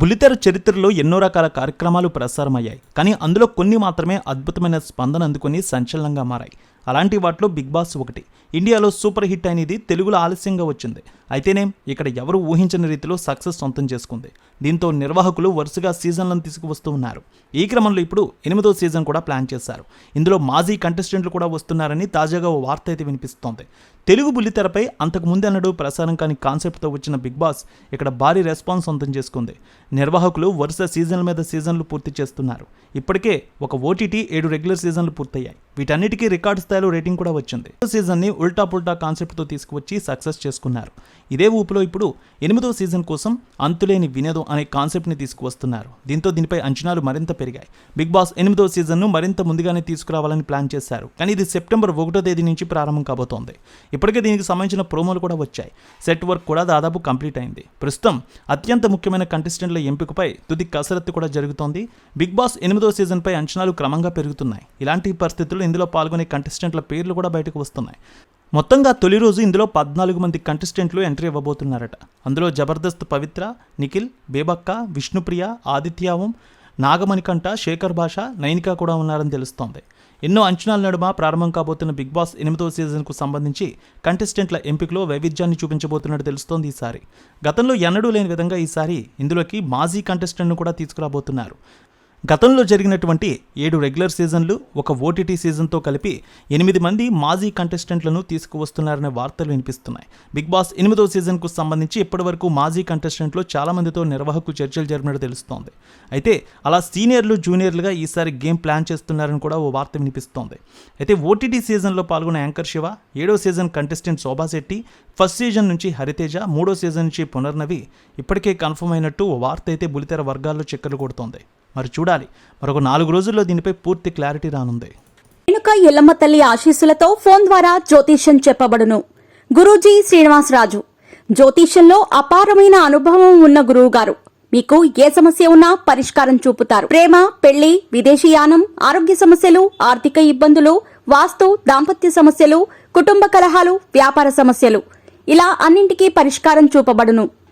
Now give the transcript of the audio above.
బుల్లితెర చరిత్రలో ఎన్నో రకాల కార్యక్రమాలు ప్రసారమయ్యాయి. కానీ అందులో కొన్ని మాత్రమే అద్భుతమైన స్పందన అందుకొని సంచలనంగా మారాయి. అలాంటి వాటిలో బిగ్ బాస్ ఒకటి. ఇండియాలో సూపర్ హిట్ అనేది తెలుగులో ఆలస్యంగా వచ్చింది. అయితేనే ఇక్కడ ఎవరు ఊహించని రీతిలో సక్సెస్ సొంతం చేసుకుంది. దీంతో నిర్వాహకులు వరుసగా సీజన్లను తీసుకువస్తూ ఉన్నారు. ఈ క్రమంలో ఇప్పుడు ఎనిమిదో సీజన్ కూడా ప్లాన్ చేశారు. ఇందులో మాజీ కంటెస్టెంట్లు కూడా వస్తున్నారని తాజాగా ఓ వార్త అయితే వినిపిస్తోంది. తెలుగు బుల్లితెరపై అంతకు అన్నడు ప్రసారం కాని కాన్సెప్ట్తో వచ్చిన బిగ్ బాస్ ఇక్కడ భారీ రెస్పాన్స్ సొంతం చేసుకుంది. నిర్వాహకులు వరుస సీజన్ల మీద సీజన్లు పూర్తి చేస్తున్నారు. ఇప్పటికే ఒక ఓటీటీ ఏడు రెగ్యులర్ సీజన్లు పూర్తయ్యాయి. వీటన్నిటికీ రికార్డు స్థాయిలో రేటింగ్ కూడా వచ్చింది. సీజన్ని ఉల్టా పుల్టా కాన్సెప్ట్తో తీసుకువచ్చి సక్సెస్ చేసుకున్నారు. ఇదే ఊపులో ఇప్పుడు ఎనిమిదో సీజన్ కోసం అంతులేని వినోదం అనే కాన్సెప్ట్ని తీసుకువస్తున్నారు. దీంతో దీనిపై అంచనాలు మరింత పెరిగాయి. బిగ్ బాస్ ఎనిమిదో సీజన్ను మరింత ముందుగానే తీసుకురావాలని ప్లాన్ చేశారు. కానీ ఇది సెప్టెంబర్ ఒకటో తేదీ నుంచి ప్రారంభం కాబోతోంది. ఇప్పటికే దీనికి సంబంధించిన ప్రోమోలు కూడా వచ్చాయి. సెట్ వర్క్ కూడా దాదాపు కంప్లీట్ అయింది. ప్రస్తుతం అత్యంత ముఖ్యమైన కంటెస్టెంట్ల ఎంపికపై తుది కసరత్తు కూడా జరుగుతోంది. బిగ్ బాస్ ఎనిమిదో సీజన్పై అంచనాలు క్రమంగా పెరుగుతున్నాయి. ఇలాంటి పరిస్థితుల్లో ఇందులో పాల్గొనే కంటెస్టెంట్ల పేర్లు కూడా బయటకు వస్తున్నాయి. మొత్తంగా తొలి రోజు ఇందులో పద్నాలుగు మంది కంటెస్టెంట్లు ఎంట్రీ ఇవ్వబోతున్నారట. అందులో జబర్దస్త్ పవిత్ర నిఖిల్ బేబక్క విష్ణుప్రియ ఆదిత్యావం నాగమణికంఠ శేఖర్ భాష నైనిక కూడా ఉన్నారని తెలుస్తోంది. ఎన్నో అంచనాల నడుమ ప్రారంభం కాబోతున్న బిగ్ బాస్ ఎనిమిదవ సీజన్కు సంబంధించి కంటెస్టెంట్ల ఎంపికలో వైవిధ్యాన్ని చూపించబోతున్నట్టు తెలుస్తోంది ఈసారి గతంలో ఎన్నడూ లేని విధంగా ఈసారి ఇందులోకి మాజీ కంటెస్టెంట్ను కూడా తీసుకురాబోతున్నారు. గతంలో జరిగినటువంటి ఏడు రెగ్యులర్ సీజన్లు ఒక ఓటీటీ సీజన్తో కలిపి ఎనిమిది మంది మాజీ కంటెస్టెంట్లను తీసుకువస్తున్నారనే వార్తలు వినిపిస్తున్నాయి. బిగ్ బాస్ ఎనిమిదో సీజన్కు సంబంధించి ఇప్పటివరకు మాజీ కంటెస్టెంట్లు చాలా మందితో నిర్వాహకు చర్చలు జరిపినట్టు తెలుస్తోంది. అయితే అలా సీనియర్లు జూనియర్లుగా ఈసారి గేమ్ ప్లాన్ చేస్తున్నారని కూడా ఓ వార్త వినిపిస్తోంది. అయితే ఓటీటీ సీజన్లో పాల్గొన్న యాంకర్ శివ ఏడో season contestant Shobha Shetty first season నుంచి హరితేజ మూడో సీజన్ నుంచి పునర్నవి ఇప్పటికే కన్ఫర్మ్ అయినట్టు ఓ వార్త అయితే బులితెర వర్గాల్లో చక్కర్లు కొడుతోంది. మరి చూడాలి. మరొక నాలుగు రోజుల్లో దీనిపై పూర్తి క్లారిటీ రానుంది. రేణుక ఎల్లమ్మ తల్లి ఆశీస్సులతో ఫోన్ ద్వారా జ్యోతిష్యం చెప్పబడును. గురూజీ శ్రీనివాసరాజు. జ్యోతిష్యంలో అపారమైన అనుభవం ఉన్న గురువు గారు మీకు ఏ సమస్య ఉన్నా పరిష్కారం చూపుతారు. ప్రేమ పెళ్ళి విదేశీయానం ఆరోగ్య సమస్యలు ఆర్థిక ఇబ్బందులు వాస్తు దాంపత్య సమస్యలు కుటుంబ కలహాలు వ్యాపార సమస్యలు. ఇలా అన్నింటికీ పరిష్కారం చూపబడును.